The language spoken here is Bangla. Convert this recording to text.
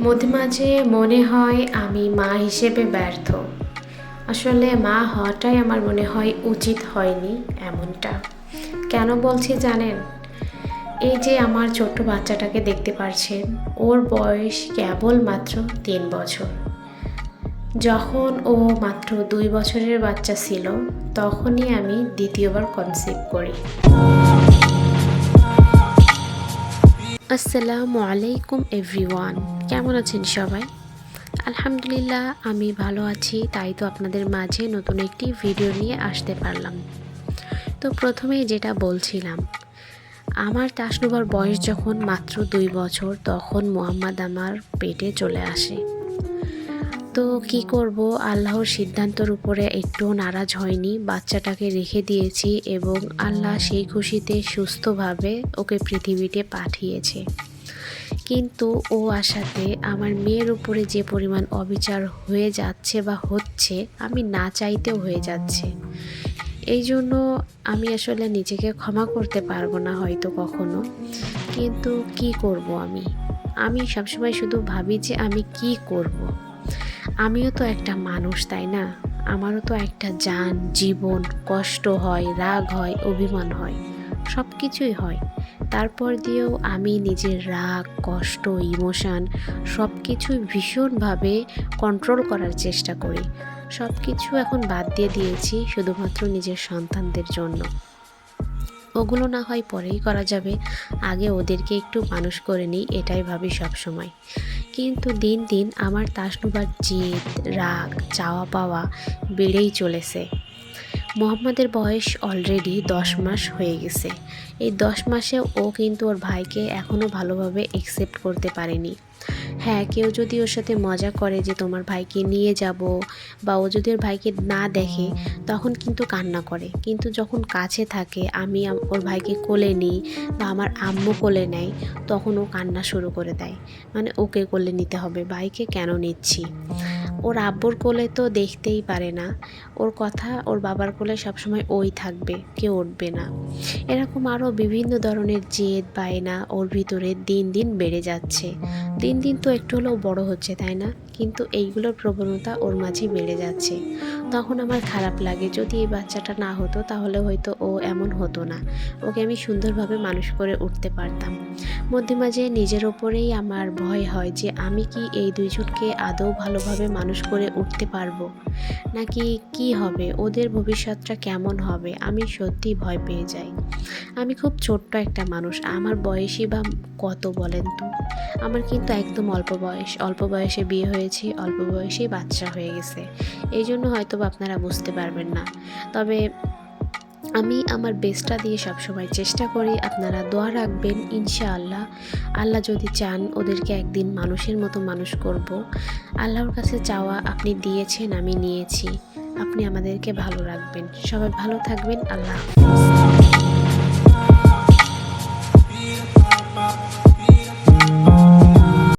মাঝে মাঝে মনে হয় আমি মা হিসেবে ব্যর্থ। আসলে মা হওয়াটাই আমার মনে হয় উচিত হয়নি এমনটা। কেন বলছি জানেন? এই যে আমার ছোট্ট বাচ্চাটাকে দেখতে পারছেন, ওর বয়স কেবল মাত্র তিন বছর। যখন ও মাত্র দুই বছরের বাচ্চা ছিল, তখনই আমি দ্বিতীয়বার কনসিভ করি। আসসালামু আলাইকুম, এভরিওয়ান। কেমন আছেন সবাই? আলহামদুলিল্লাহ, আমি ভালো আছি। তাই তো আপনাদের মাঝে নতুন একটি ভিডিও নিয়ে আসতে পারলাম। তো প্রথমে যেটা বলছিলাম, আমার তাসনুবার বয়স যখন মাত্র দুই বছর, তখন মোহাম্মদ আমার পেটে চলে আসে। তো কি করব? আল্লাহর সিদ্ধান্তর উপরে একটুও নারাজ হয়নি। বাচ্চাটাকে রেখে দিয়েছি এবং আল্লাহ সেই খুশিতে সুস্থভাবে ওকে পৃথিবীতে পাঠিয়েছে। কিন্তু ও আসাতে আমার মেয়ের উপরে যে পরিমাণ অবিচার হয়ে যাচ্ছে বা হচ্ছে, আমি না চাইতেও হয়ে যাচ্ছে। এই জন্য আমি আসলে নিজেকে ক্ষমা করতে পারব না হয়তো কখনো। কিন্তু কি করব আমি? আমি সবসময় শুধু ভাবি যে আমি কি করব। আমিও তো একটা মানুষ, তাই না? আমারও তো একটা যান, জীবন, কষ্ট হয়, রাগ হয়, অভিমান হয় সব কিছুই হয়। তারপর দিয়েও আমি নিজের রাগ, কষ্ট, ইমোশান সব কিছুই ভীষণভাবে কন্ট্রোল করার চেষ্টা করি। সব কিছু এখন বাদ দিয়ে দিয়েছি শুধুমাত্র নিজের সন্তানদের জন্য। ওগুলো না হয় পরেই করা যাবে। আগে ওদেরকে একটু মানুষ করে নিই, এটাই ভাবি সব সময় কিন্তু দিন দিন আমার তাসনুবার জিদ, রাগ চাওয়া পাওয়া বেড়েই চলেছে। মোহাম্মদের বয়স অলরেডি দশ মাস হয়ে গেছে। এই দশ মাসে ও কিন্তু ওর ভাইকে এখনও ভালোভাবে একসেপ্ট করতে পারেনি। হ্যাঁ কেউ যদি ওর সাথে মজা করে যে তোমার ভাইকে নিয়ে যাব বা ও যদি ওর ভাইকে না দেখে, তখন কিন্তু কান্না করে। কিন্তু যখন কাছে থাকে, আমি ওর ভাইকে কোলে নিই বা আমার আম্মু কোলে নেয়, তখন ও কান্না শুরু করে দেয়। মানে ওকে কোলে নিতে হবে, ভাইকে কেন নিচ্ছি? ওর আব্বুর কোলে তো দেখতেই পারে না। ওর কথা ওর বাবার কোলে সবসময় ওই থাকবে, কেউ উঠবে না। এরকম আরও বিভিন্ন ধরনের জেদ, বায়না ওর ভিতরে দিন দিন বেড়ে যাচ্ছে। দিন দিন তো একটু হলেও বড় হচ্ছে, তাই না? কিন্তু এইগুলোর প্রবণতা ওর মাঝে বেড়ে যাচ্ছে। তখন আমার খারাপ লাগে। যদি এই বাচ্চাটা না হতো, তাহলে হয়তো ও এমন হতো না। ওকে আমি সুন্দরভাবে মানুষ করে উঠতে পারতাম। মধ্যে মাঝে নিজের ওপরেই আমার ভয় হয় যে, আমি কি এই দুইজনকে আদৌ ভালোভাবে মানুষ করে উঠতে পারব? নাকি কি হবে? ওদের ভবিষ্যৎটা কেমন হবে? আমি সত্যি ভয় পেয়ে যাই। আমি খুব ছোট্ট একটা মানুষ। আমার বয়সই বা কত বলেন তো? আমার কিন্তু একদম অল্প বয়স। অল্প বয়সে বিয়ে হয়েছে, অল্প বয়সেই বাচ্চা হয়ে গেছে। এই জন্য হয়তো আপনারা বুঝতে পারবেন না। তবে আমি আমার বেস্টটা দিয়ে সবসময় চেষ্টা করি, আপনারা দোয়া রাখবেন, ইনশাআল্লাহ। আল্লাহ যদি চান, ওদেরকে একদিন মানুষের মতো মানুষ করব। আল্লাহর কাছে চাওয়া আপনি দিয়েছেন, আমি নিয়েছি। আপনি আমাদেরকে ভালো রাখবেন। সবাই ভালো থাকবেন, আল্লাহ